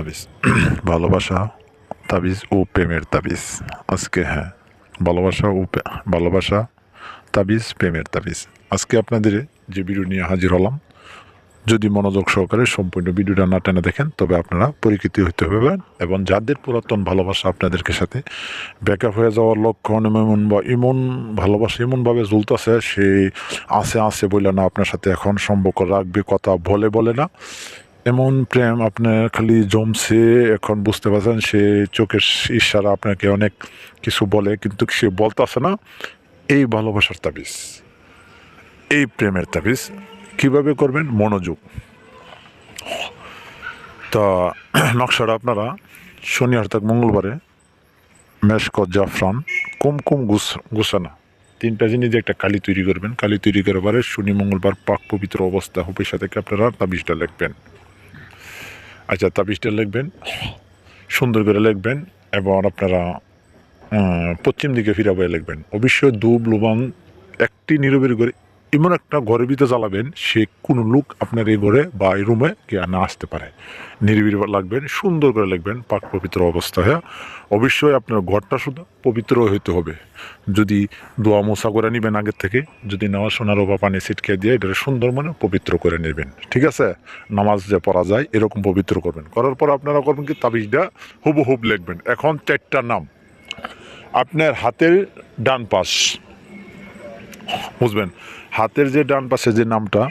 তাবিজ। ভালোবাসা, তাবিজ ও প্রেমের তাবিজ। আজকে হ্যাঁ ভালোবাসা ও ভালোবাসা, তাবিজ, প্রেমের তাবিজ। আজকে আপনাদের যে ভিডিও নিয়ে হাজির হলাম, যদি মনোযোগ সহকারে সম্পূর্ণ ভিডিওটা না টেনে দেখেন, তবে আপনারা পরিচিত হতে হবে এবং যাদের পুরাতন ভালোবাসা আপনাদেরকে সাথে ব্যাকআপ হয়ে যাওয়ার লক্ষণ এমন বা এমন ভালোবাসা এমনভাবে জ্বলতেছে সে আছে আছে বলে না আপনার সাথে এখন সম্পর্ক রাখবে কথা বলে বলে না। এমন প্রেম আপনার খালি জমছে, এখন বুঝতে পারছেন, সে চোখের ইশারা আপনাকে অনেক কিছু বলে, কিন্তু সে বলতেছে না, এই ভালোবাসার তাবিজ, এই প্রেমের তাবিজ, কীভাবে করবেন? মনোযোগ। তা, নকশাটা আপনারা শনি অর্থাৎ মঙ্গলবারে মেশকত জাফরান কুমকুম গুস গুসানা তিনটা জিনিস একটা কালি তৈরি করবেন। কালি তৈরি করার শনি, মঙ্গলবার পাক পবিত্র অবস্থা, অফিসা থেকে আপনারা তাবিজটা লিখবেন। আচ্ছা তাবিজটা লিখবেন। সুন্দর করে লিখবেন এবং আপনারা পশ্চিম দিকে ফিরাবে লিখবেন। অবশ্যই দুব লুবান একটি নিরবের ঘরে এমন একটা ঘরের ভিতরে জ্বালাবেন, সে কোনো লোক আপনার এই ঘরে বা এই রুমে গিয়ে না আসতে পারে। নিরিবিলি লাগবেন, সুন্দর করে লিখবেন, পাক পবিত্র অবস্থায় হ্যাঁ? অবশ্যই আপনার ঘরটা শুধু পবিত্র হইতে হবে। যদি দোয়া মোসা করে নেবেন আগের থেকে, যদি নেওয়া সোনারো বা পানি ছিটকে দিয়ে এটা সুন্দর মানে পবিত্র করে নেবেন, ঠিক আছে? নামাজ যে পড়া যায়, এরকম পবিত্র করবেন। করার পর আপনারা করবেন কি? তাবিজটা হুবু হুব লিখবেন। এখন চারটা নাম। আপনার হাতের ডান পাশ, বুঝবেন? হাতের যে ডান পাশে যে নামটা,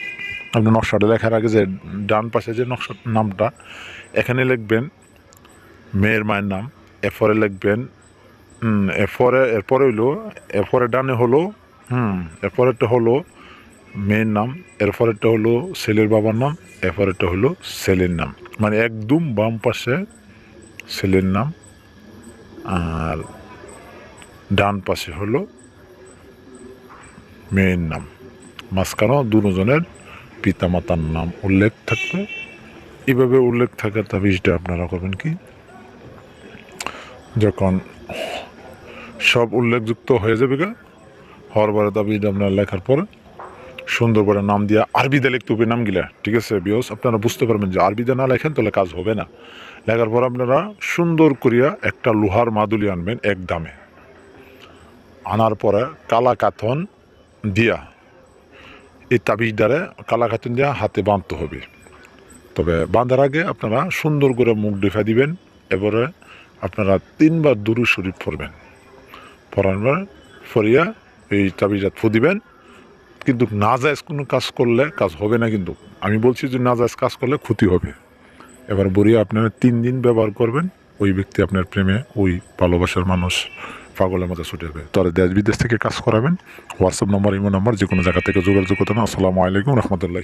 আপনি নকশাটা লেখার আগে যে ডান পাশে যে নকশা নামটা, এখানে লিখবেন, মেয়ের মায়ের নাম, এরপরে লিখবেন এরপরে এরপরে হইল, এরপরে ডানে হলো, হুম, এরপরেরটা হলো মেয়ের নাম, এরপরেরটা হলো ছেলের বাবার নাম, এরপরেরটা হলো ছেলের নাম। মানে একদম বাম পাশে ছেলের নাম, আর ডান পাশে হলো মেয়ের নাম। মাঝখানেও দুজনের পিতামাতার নাম উল্লেখ থাকবে। এভাবে উল্লেখ থাকা তাবিজটা আপনারা করবেন কি? যখন সব উল্লেখযুক্ত হয়ে যাবে গা, হওয়ার পরে তাবিজটা আপনারা লেখার পরে সুন্দর করে নাম দিয়া আরবিতে লিখতে হবে নামগুলা। ঠিক আছে বিয়স আপনারা বুঝতে পারবেন যে আরবিতে না লেখেন তাহলে কাজ হবে না। লেখার পর আপনারা সুন্দর করিয়া একটা লোহার মাদুলি আনবেন এক দামে আনার পরে কালা কাথন দিয়া এই তাবিজ দ্বারা কালা কাথন দিয়া হাতে বাঁধতে হবে। তবে বাঁধার আগে আপনারা সুন্দর করে মুখ ডেফা দিবেন, এবারে আপনারা তিনবার দুরু শরীফ পড়বেন। পড়ানোর ফরিয়া এই তাবিজাত ফু দিবেন। কিন্তু না জায়েজ কোনো কাজ করলে কাজ হবে না কিন্তু। আমি বলছি যে না জায়েজ কাজ করলে ক্ষতি হবে। এবার বড়িয়া আপনারা তিন দিন ব্যবহার করবেন। ওই ব্যক্তি আপনার প্রেমে, ওই ভালোবাসার মানুষ। পাগলের মতো ছুটে যাবে। তারা দেশ বিদেশ থেকে কাজ করাবেন। হোয়াটসঅ্যাপ নম্বর ইমো নম্বর যে কোনো জায়গা থেকে যোগাযোগ করতে আসসালামু আলাইকুম রহমতুল্লাহ